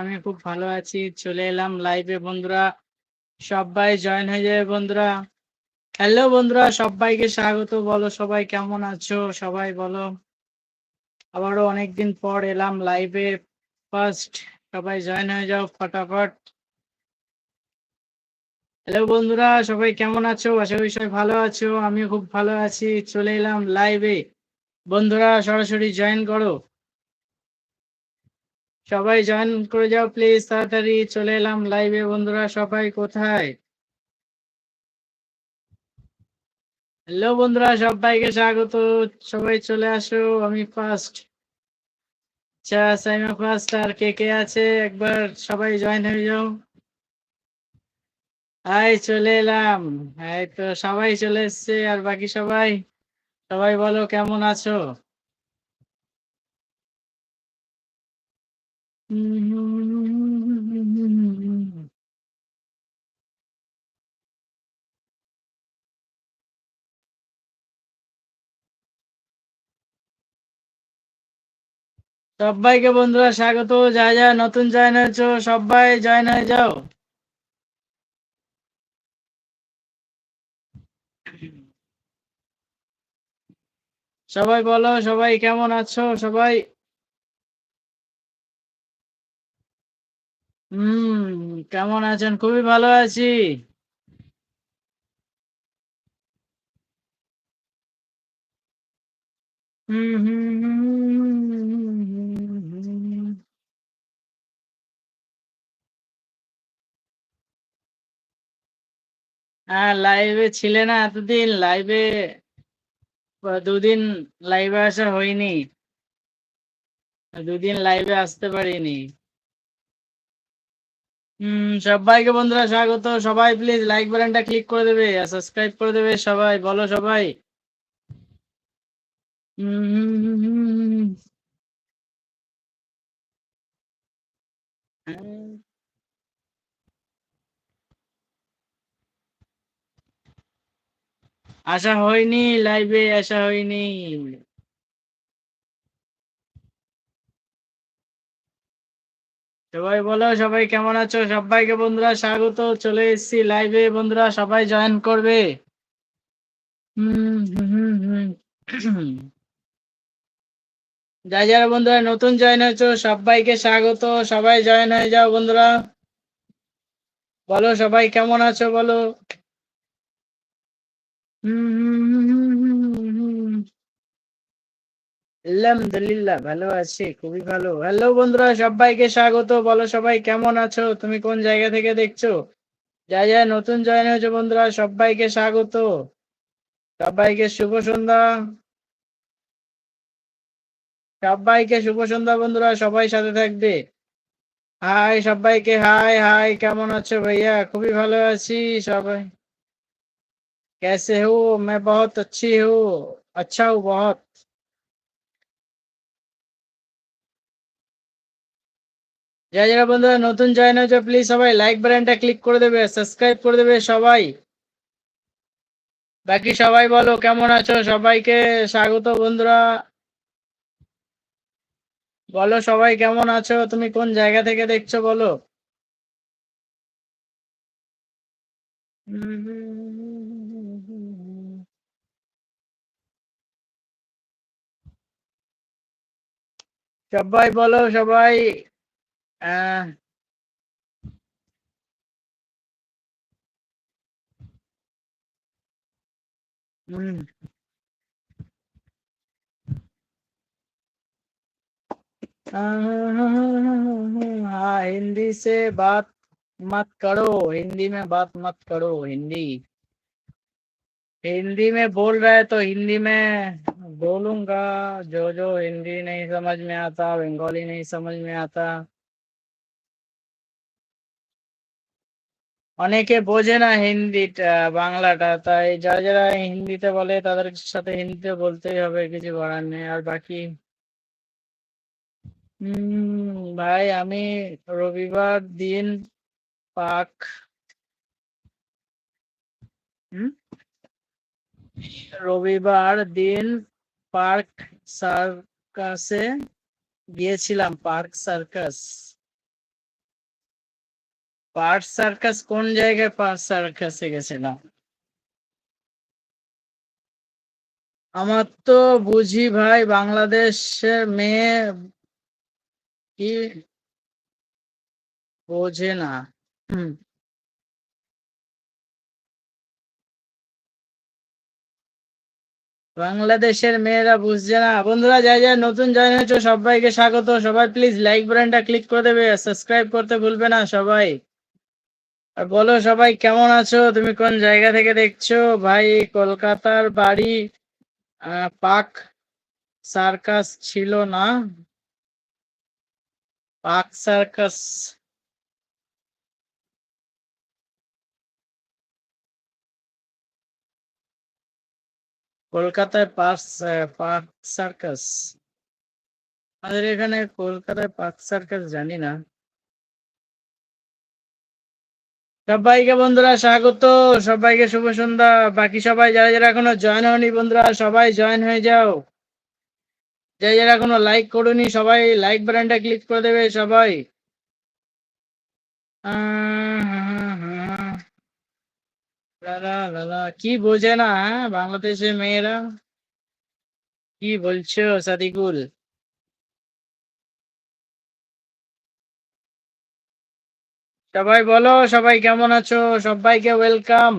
আমি খুব ভালো আছি, চলে এলাম লাইভে বন্ধুরা। সবাই জয়েন হয়ে যাবে বন্ধুরা। হ্যালো বন্ধুরা, সবাইকে স্বাগত। বলো সবাই কেমন আছো? সবাই বলো। আবারও অনেকদিন পর এলাম লাইভে ফার্স্ট সবাই জয়েন হয়ে যাও ফটাফট। হ্যালো বন্ধুরা, সবাই কেমন আছো? আশা করি সবাই ভালো আছো। আমিও খুব ভালো আছি। চলে এলাম লাইভে বন্ধুরা, সরাসরি জয়েন করো। সবাই জয়েন করে যাও প্লিজ তাড়াতাড়ি চলে এলাম লাইভে বন্ধুরা, সবাই কোথায়? হ্যালো বন্ধুরা, সবাইকে স্বাগত। সবাই চলে আসো, আমি ফার্স্ট আচ্ছা ফার্স্ট আর কে কে আছে? একবার সবাই জয়েন হয়ে যাও। হাই, চলে এলাম। এই তো সবাই চলে এসছে, আর বাকি সবাই? সবাই বলো, কেমন আছো? সবাইকে বন্ধুরা স্বাগত যা যা নতুন জয়েন হয়েছো, সবাই জয়েন হয়ে যাও। সবাই বলো, সবাই কেমন আছো? সবাই হুম, কেমন আছেন? খুবই ভালো আছি। হুম হুম হ্যাঁ লাইভে ছিলে না এতদিন লাইভে দুদিন লাইভে আসা হয়নি। দুদিন লাইভে আসতে পারিনি। হুম, সবাইকে বন্ধুরা স্বাগত। সবাই প্লিজ লাইক বাটনটা ক্লিক করে দেবে আর সাবস্ক্রাইব করে দেবে সবাই, বলো সবাই। আসা হয়নি লাইভে আসা হয়নি। সবাই বলো, সবাই কেমন আছো? সবাইকে বন্ধুরা স্বাগত। চলে এসেছি লাইভে বন্ধুরা, সবাই জয়েন করবে। হুম হুম হুম যা যারা বন্ধুরা নতুন জয়েন হয়েছো, সবাইকে স্বাগত। সবাই জয়েন হয়ে যাও বন্ধুরা। বলো, সবাই কেমন আছো বলো? আলহামদুলিল্লাহ ভালো আছি খুবই ভালো হ্যালো বন্ধুরা সবাইকে স্বাগত বলো সবাই কেমন আছো তুমি কোন জায়গা থেকে দেখছো যা যা নতুন জয়েন হয়েছে বন্ধুরা সবাইকে স্বাগত সবাইকে শুভ সন্ধ্যা সবাইকে শুভ সন্ধ্যা বন্ধুরা সবাই সাথে থাকবে হাই সবাইকে হাই হাই কেমন আছো ভাইয়া খুবই ভালো আছি সবাই कैसे हो मैं बहुत अच्छी हूँ अच्छा हूँ बहुत যারা যারা বন্ধুরা, নতুন জয়েন হয়েছে প্লিজ সবাই লাইক বাটনটা ক্লিক করে দেবে সাবস্ক্রাইব করে দেবে সবাই। বাকি সবাই বলো, কেমন আছো? সবাইকে স্বাগত বন্ধুরা। বলো সবাই কেমন আছো? তুমি কোন জায়গা থেকে দেখছ বলো? সবাই বলো সবাই। আহ हम्म हाँ हिंदी से बात मत करो। हिंदी में बात मत करो, हिंदी। हिंदी में बोल रहा है तो हिंदी में बोलूँगा। जो जो हिंदी नहीं समझ में आता, बंगाली नहीं समझ में आता। অনেকে বোঝে না হিন্দিটা, বাংলাটা। তাই যারা যারা হিন্দিতে বলে, তাদের সাথে হিন্দিতে বলতেই হবে, কিছু করার নেই। আর বাকি? ভাই, আমি রবিবার দিন পাক। রবিবার দিন পার্ক সার্কাসে গিয়েছিলাম, পার্ক সার্কাস। পার্ক সার্কাস কোন জায়গায় পার্ট সার্কাসে গেছিলাম? আমার তো বুঝি ভাই বাংলাদেশের মেয়ে কি? বোঝে না। বাংলাদেশের মেয়েরা বুঝছে না। বন্ধুরা, যাই যাই, নতুন জয়েন হয়েছে, সবাইকে স্বাগত। সবাই প্লিজ লাইক বাটনটা ক্লিক করে দেবে সাবস্ক্রাইব করতে ভুলবে না সবাই। বলো সবাই, কেমন আছো? তুমি কোন জায়গা থেকে দেখছ? ভাই, কলকাতার বাড়ি পাক সার্কাস ছিল না? পাক সার্কাস। কলকাতায় পার্ক পার্ক সার্কাস। আমাদের এখানে কলকাতায় পার্ক সার্কাস জানি না। সবাইকে বন্ধুরা স্বাগত। সবাইকে শুভ সন্ধ্যা। বাকি সবাই যারা যারা এখনও জয়েন হয়নি বন্ধুরা, সবাই জয়েন হয়ে যাও। যারা যারা এখনও লাইক করুনি, সবাই লাইক বাটনটা ক্লিক করে দেবে, সবাই। কি বোঝে না হ্যাঁ বাংলাদেশের মেয়েরা? কি বলছো সাদিকুল? সবাই বলো, সবাই কেমন আছো? সবাইকে ওয়েলকাম।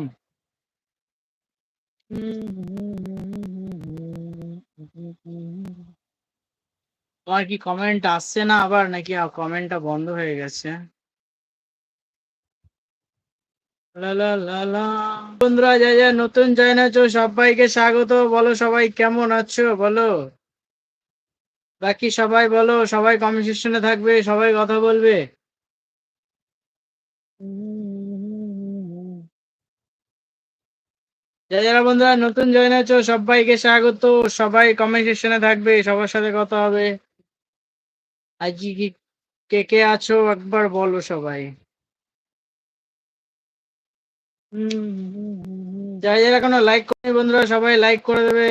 তোমার কি কমেন্ট আসছে না আবার, নাকি কমেন্টটা বন্ধ হয়ে গেছে। বন্ধুরা, যা যা, নতুন জয়েন আছো, সবাইকে স্বাগত। বলো, সবাই কেমন আছো? বলো। বাকি সবাই বলো, সবাই কনভারসেশনে থাকবে, সবাই কথা বলবে। যারা যারা বন্ধুরা, নতুন জয়েন আছো সবাইকে স্বাগত। সবাই কমেন্ট সেকশনে থাকবে, সবার সাথে কথা হবে। আজকে কি, কে কে আছো? একবার বলো সবাই। যারা যারা কোনো লাইক করেনি বন্ধুরা, সবাই লাইক করে দেবে।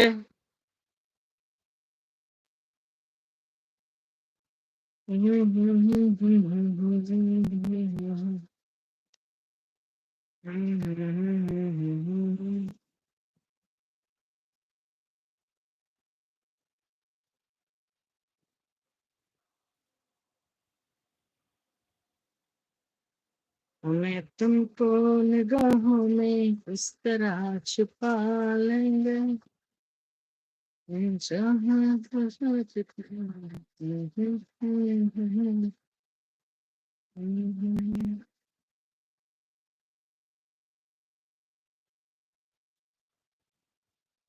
हमें तुमको निगाहों में इस तरह छुपा लेंगे जहाँ तो सोच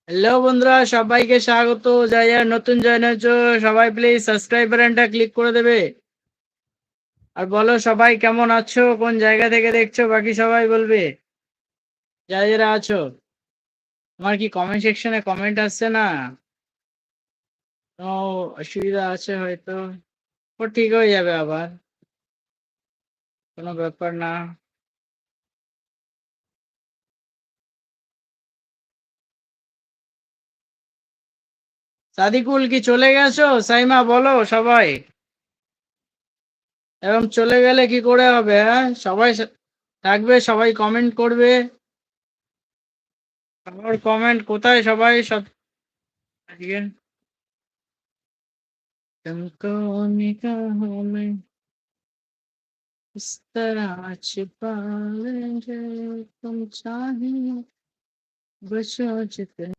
হ্যালো বন্ধুরা সবাইকে স্বাগত যারা যারা নতুন জয়েন হয়েছো সবাই প্লিজ সাবস্ক্রাইব বাটনটা ক্লিক করে দেবে আর বলো, সবাই কেমন আছো? কোন জায়গা থেকে দেখছ? বাকি সবাই বলবে। যারা যারা আছো আমার কি কমেন্ট সেকশনে কমেন্ট আসছে না? অসুবিধা আছে হয়তো? ও ঠিক হয়ে যাবে আবার। কোনো ব্যাপার না। সাদিকুল কি চলে গেছো? সাইমা বলো সবাই। এবং চলে গেলে কি করে হবে হ্যাঁ সবাই সা- থাকবে সবাই কমেন্ট করবে আমার কমেন্ট কোথায় সবাই সব আজকে तुमको निगाहों में इस तरह छिपा लेंगे तुम चाहे बचो जितने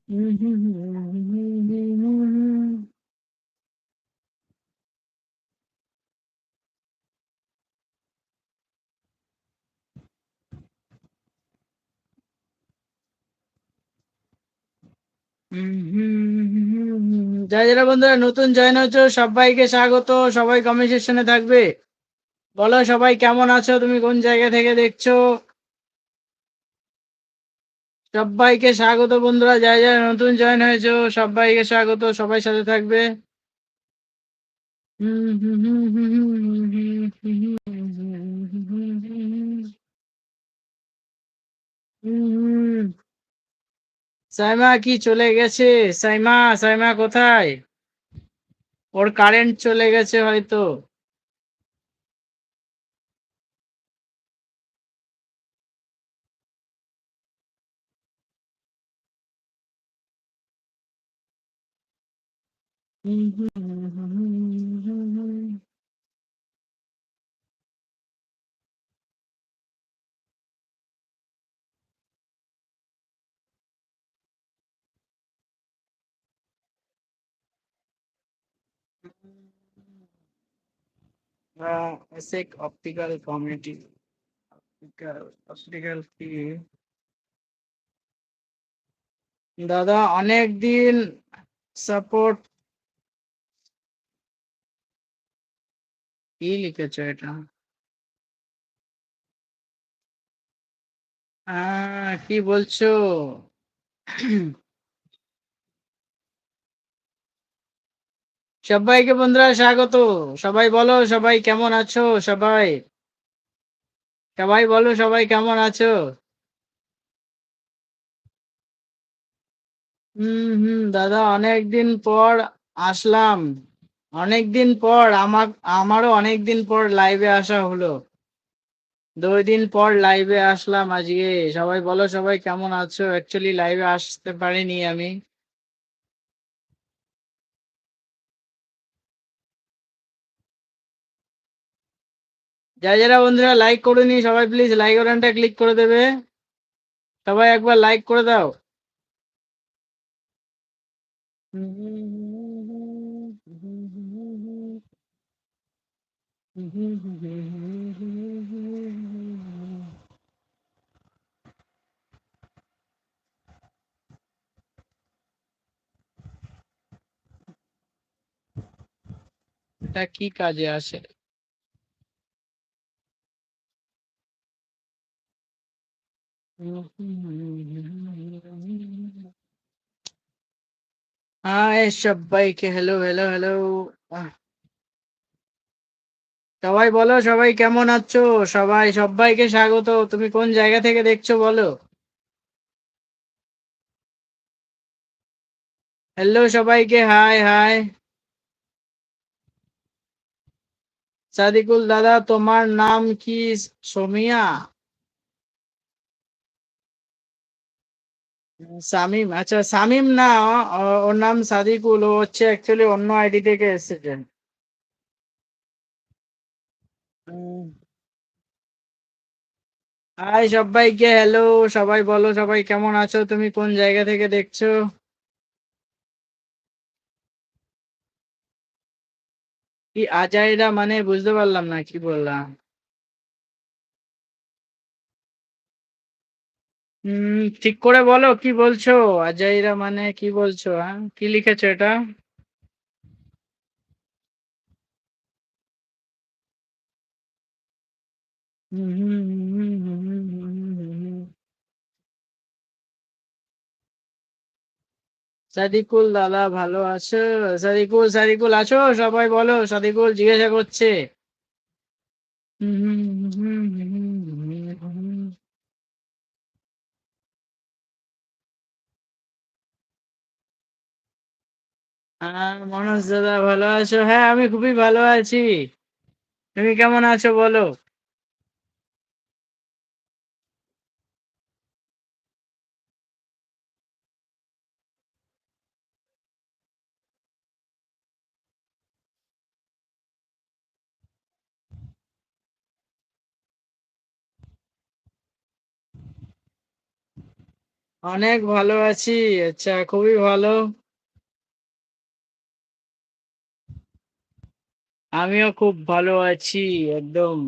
যারা যারা বন্ধুরা নতুন জয়েন হয়েছো সবাইকে স্বাগত সবাই কমেন্ট সেকশনে থাকবে বলো সবাই কেমন আছো তুমি কোন জায়গা থেকে দেখছ সবাইকে স্বাগত বন্ধুরা যারা যারা নতুন জয়েন হয়েছো সবাইকে স্বাগত সবাই সাথে থাকবে সাইমা কি চলে গেছে? সাইমা সাইমা কোথায়? ওর কারেন্ট চলে গেছে হয়তো। হুম হুম। Uh, ASIC optical community. Optical, optical দাদা অনেক দিন সাপোর্ট কি লিখেছো এটা কি বলছো সবাইকে বন্ধুরা স্বাগত। সবাই বলো, সবাই কেমন আছো? সবাই সবাই বলো, সবাই কেমন আছো? হুম হুম, দাদা অনেক দিন পর আসলাম। অনেক দিন পর আমার, আমারও অনেক দিন পর লাইভে আসা হলো। দুই দিন পর লাইভে আসলাম আজকে। সবাই বলো, সবাই কেমন আছো? অ্যাকচুয়ালি লাইভে আসতে পারিনি আমি। যারা যারা বন্ধুরা লাইক করেনি, সবাই প্লিজ লাইক বাটনটা ক্লিক করে দেবে। সবাই একবার লাইক করে দাও। এটা কি কাজে আসে? হাই সবাইকে হ্যালো হ্যালো হ্যালো সবাই বলো, সবাই কেমন আছো? সবাই সবাইকে স্বাগত। তুমি কোন জায়গা থেকে দেখছ বলো? হ্যালো সবাইকে হাই হাই সাদিকুল দাদা, তোমার নাম কি, সোমিয়া? সামিম আচ্ছা সামিম না ওর নাম সাদিকুল, ও হচ্ছে অ্যাকচুয়ালি অন্য আইডি থেকে এসেছে। হাই সবাইকে হ্যালো সবাই বলো, সবাই কেমন আছো? তুমি কোন জায়গা থেকে দেখছ? কি, আজাইরা মানে বুঝতে পারলাম না, কি বললাম? হুম ঠিক করে বলো, কি বলছো? আজাইরা মানে কি বলছো হ্যাঁ? কি লিখেছো এটা? সাদিকুল দাদা ভালো আছো? সাদিকুল সাদিকুল আছো? সবাই বলো, সাদিকুল জিজ্ঞাসা করছে। হুম হুম হুম মনোজ দাদা, ভালো আছো? হ্যাঁ আমি খুবই ভালো আছি। তুমি কেমন আছো বলো? অনেক ভালো আছি। আচ্ছা খুবই ভালো। আমিও খুব ভালো আছি, একদম।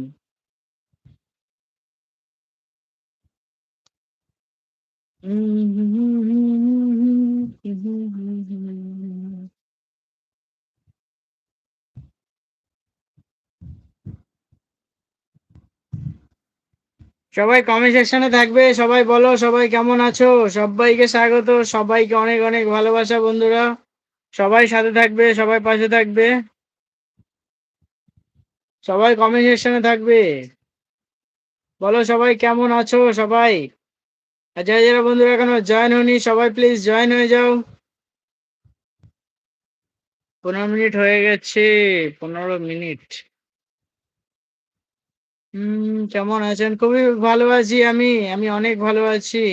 সবাই কমেন্ট সেকশনে থাকবে, সবাই বলো, সবাই কেমন আছো? সবাইকে স্বাগত, সবাইকে অনেক অনেক ভালোবাসা বন্ধুরা। সবাই সাথে থাকবে, সবাই পাশে থাকবে। সবাই কমেন্ট সেকশনে থাকবে। বলো সবাই কেমন আছো সবাই? যারা যারা বন্ধুরা এখনও জয়েন হয়নি, সবাই প্লিজ জয়েন হয়ে যাও। পনেরো মিনিট হয়ে গেছে, পনেরো মিনিট। হুম কেমন আছেন? খুবই ভালো আছি আমি আমি অনেক ভালো আছি।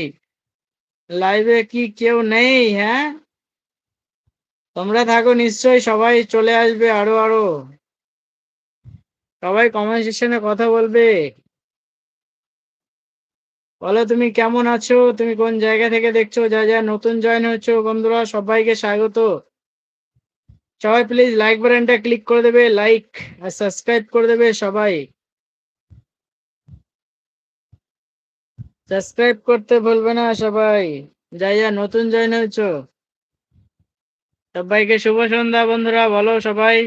লাইভে কি কেউ নেই হ্যাঁ? তোমরা থাকো নিশ্চয়ই, সবাই চলে আসবে আরও আরও। সবাই কমেন্ট সেকশনে কথা বলবে। বলো তুমি কেমন আছো? তুমি কোন জায়গা থেকে দেখছ? যা যা নতুন জয়েন হয়েছো, বন্ধুরা, সবাইকে স্বাগত। সবাই প্লিজ লাইক বাটনটা ক্লিক করে দেবে লাইক আর সাবস্ক্রাইব করে দেবে সবাই। সাবস্ক্রাইব করতে ভুলবে না সবাই। যাই যা নতুন জয়েন হয়েছো। সবাইকে শুভ সন্ধ্যা বন্ধুরা, বলো সবাই।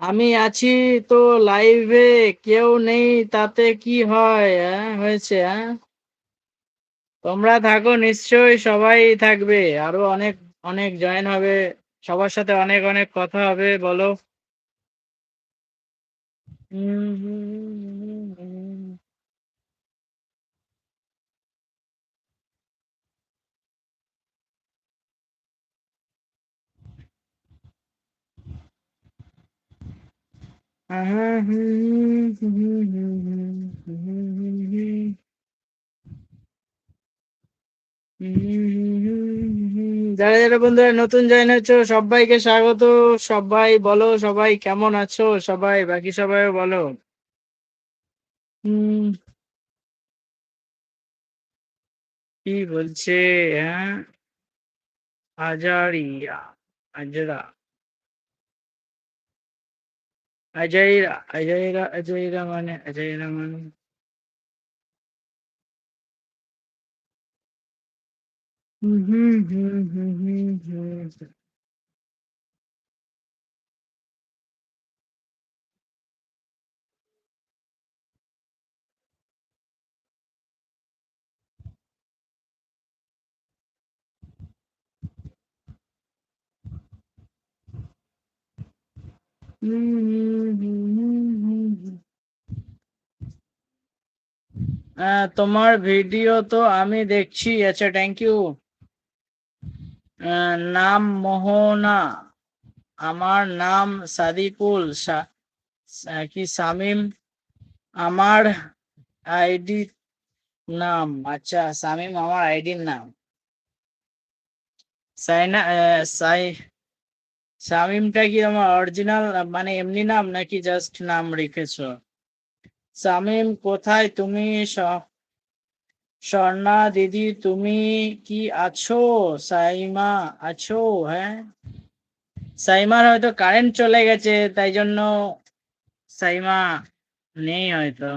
আমি আছি তো লাইভে কেউ নেই তাতে কি হয় হ্যাঁ হয়েছে হ্যাঁ তোমরা থাকো, নিশ্চয়ই সবাই থাকবে। আরও অনেক অনেক জয়েন হবে। সবার সাথে অনেক অনেক কথা হবে, বলো। হুম। যারা যারা বন্ধুরা নতুন জয়েন হচ্ছ সবাইকে স্বাগত। সবাই বলো, সবাই কেমন আছো? সবাই, বাকি সবাই বলো। কি বলছে হ্যাঁ? আজারিয়া আজরা অজয়রা অজয়রা অজয়রা মানে অজয়রা মানে হুম হুম হুম হুম হুম তোমার ভিডিও তো আমি দেখছি। আচ্ছা থ্যাংক ইউ নাম মোহনা। আমার নাম সাদিকুল কি সামিম আমার আইডি নাম। আচ্ছা সামিম আমার আইডির নাম। সাইনা সাই শামিমটা কি আমার অরিজিনাল মানে এমনি নাম নাকি জাস্ট নাম রেখেছ? শামিম, কোথায় তুমি? স্বর্ণা দিদি, তুমি কি আছো? সাইমা আছো? হ্যাঁ? সাইমার হয়তো কারেন্ট চলে গেছে, তাই জন্য সাইমা নেই হয়তো।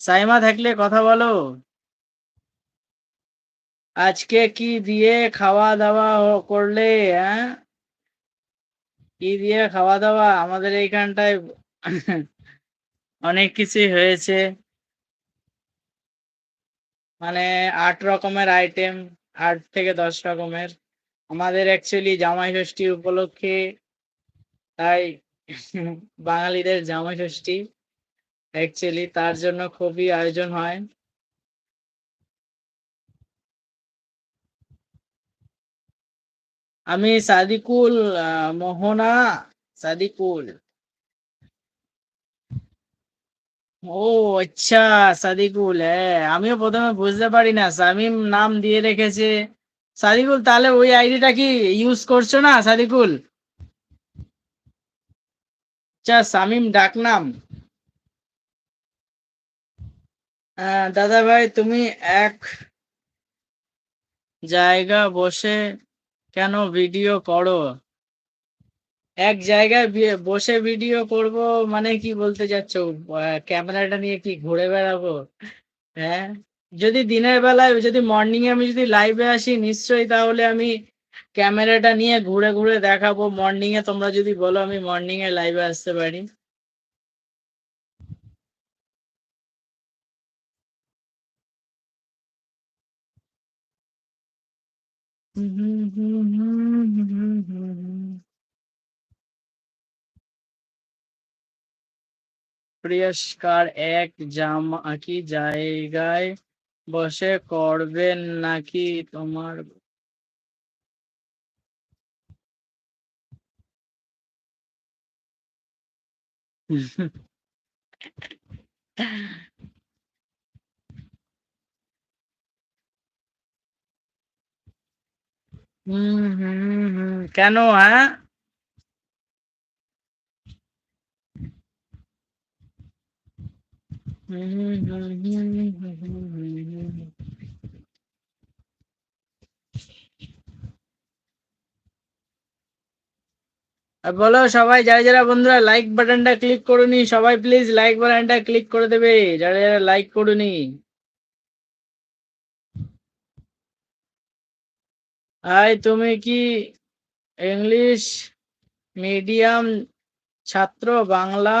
সাইমা থাকলে কথা বলো। আজকে কি দিয়ে খাওয়া দাওয়া করলে হ্যাঁ? কি দিয়ে খাওয়া দাওয়া আমাদের এইখানটায় অনেক কিছুই হয়েছে। মানে আট রকমের আইটেম আট থেকে দশ রকমের। আমাদের অ্যাকচুয়ালি জামাই ষষ্ঠী উপলক্ষে তাই বাঙালিদের জামাই ষষ্ঠী অ্যাকচুয়ালি তার জন্য খুবই আয়োজন হয়। আমি সাদিকুল মোহনা, সাদিকুল। ও আচ্ছা সাদিকুল হ্যাঁ আমিও প্রথমে বুঝতে পারি না, সামিম নাম দিয়ে রেখেছে। সাদিকুল, তাহলে ওই আইডিটা কি ইউজ করছ না, সাদিকুল? আচ্ছা সামিম ডাকনাম। দাদা ভাই তুমি এক জায়গা বসে কেন ভিডিও করো? এক জায়গায় বসে ভিডিও করব মানে কি বলতে চাচ্ছ? ক্যামেরাটা নিয়ে কি ঘুরে বেড়াবো? হ্যাঁ? যদি দিনের বেলায়, যদি মর্নিং এ আমি যদি লাইভে আসি, নিশ্চয়ই তাহলে আমি ক্যামেরাটা নিয়ে ঘুরে ঘুরে দেখাবো। মর্নিং এ তোমরা যদি বলো আমি মর্নিং এ লাইভে আসতে পারি। পুরস্কার এক জামা কি জায়গায় বসে করবেন নাকি তোমার কেন হ্যাঁ? বলো সবাই, যারা যারা বন্ধুরা লাইক বাটনটা ক্লিক করুনি, সবাই প্লিজ লাইক বাটনটা ক্লিক করে দেবে। যারা যারা লাইক করুনি। আই তুমি কি ইংলিশ মিডিয়াম ছাত্র? বাংলা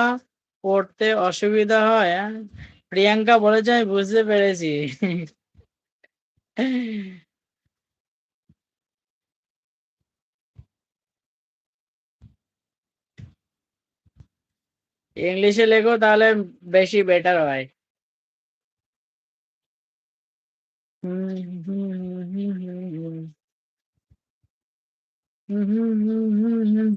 পড়তে অসুবিধা হয় হ্যাঁ? প্রিয়াঙ্কা বলেছে, আমি বুঝতে পেরেছি। ইংলিশে লেখো, তাহলে বেশি বেটার হয়। হুম হুম হুম হুম। হুম হুম হুম হুম হুম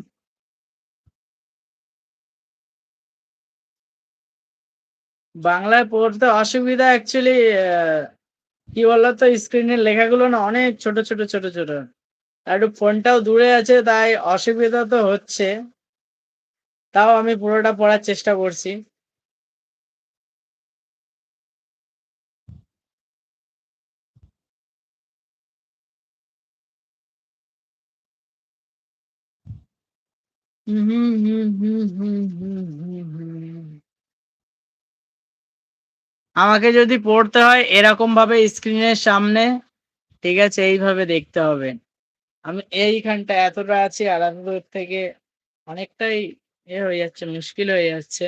বাংলায় পড়তে অসুবিধা অ্যাকচুয়ালি কি বলতো স্ক্রিনের লেখাগুলো না অনেক ছোট ছোট ছোট ছোট। আর একটু ফোনটাও দূরে আছে, তাই অসুবিধা তো হচ্ছে। তাও আমি পুরোটা পড়ার চেষ্টা করছি। আমাকে যদি পড়তে হয় এরকম ভাবে স্ক্রিনের সামনে, ঠিক আছে, এইভাবে দেখতে হবে। আমি এইখানটা এতটা আছি আর এত দূর থেকে অনেকটাই এ হয়ে যাচ্ছে, মুশকিল হয়ে যাচ্ছে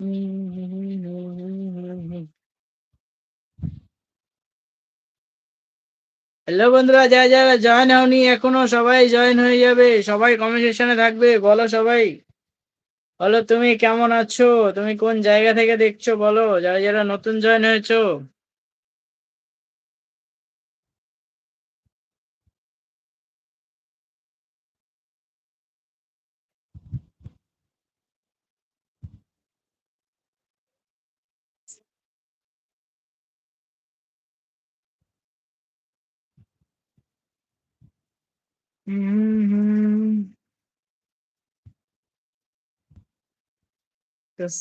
হুম হুম হুম হুম হুম হুম। হ্যালো বন্ধুরা যা যারা জয়েন হওনি, এখনও সবাই জয়েন হয়ে যাবে। সবাই কনভারসেশনে থাকবে। বলো সবাই। বলো, তুমি কেমন আছো? তুমি কোন জায়গা থেকে দেখছ? বলো, যারা যারা নতুন জয়েন হয়েছো। Mm-hmm. Thank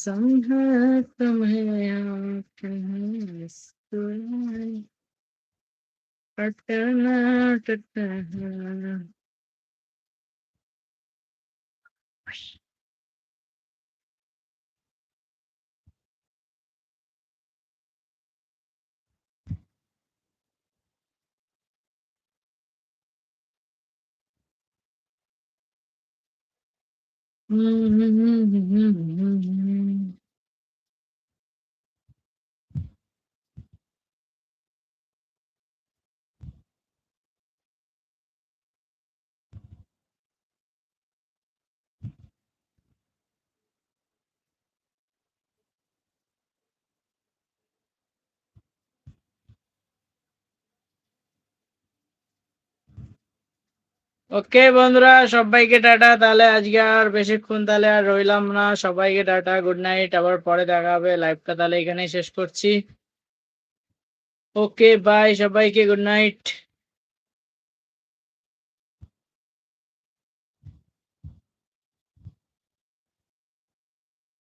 you. Mm-hmm. mm-hmm. mm-hmm. ওকে বন্ধুরা, সবাইকে টাটা। তাহলে আজকে আর বেশিক্ষণ তাহলে আর রইলাম না। সবাইকে টাটা, গুড নাইট। আবার পরে দেখা হবে। লাইভটা তাহলে এখানেই শেষ করছি। ওকে বাই সবাইকে গুড নাইট।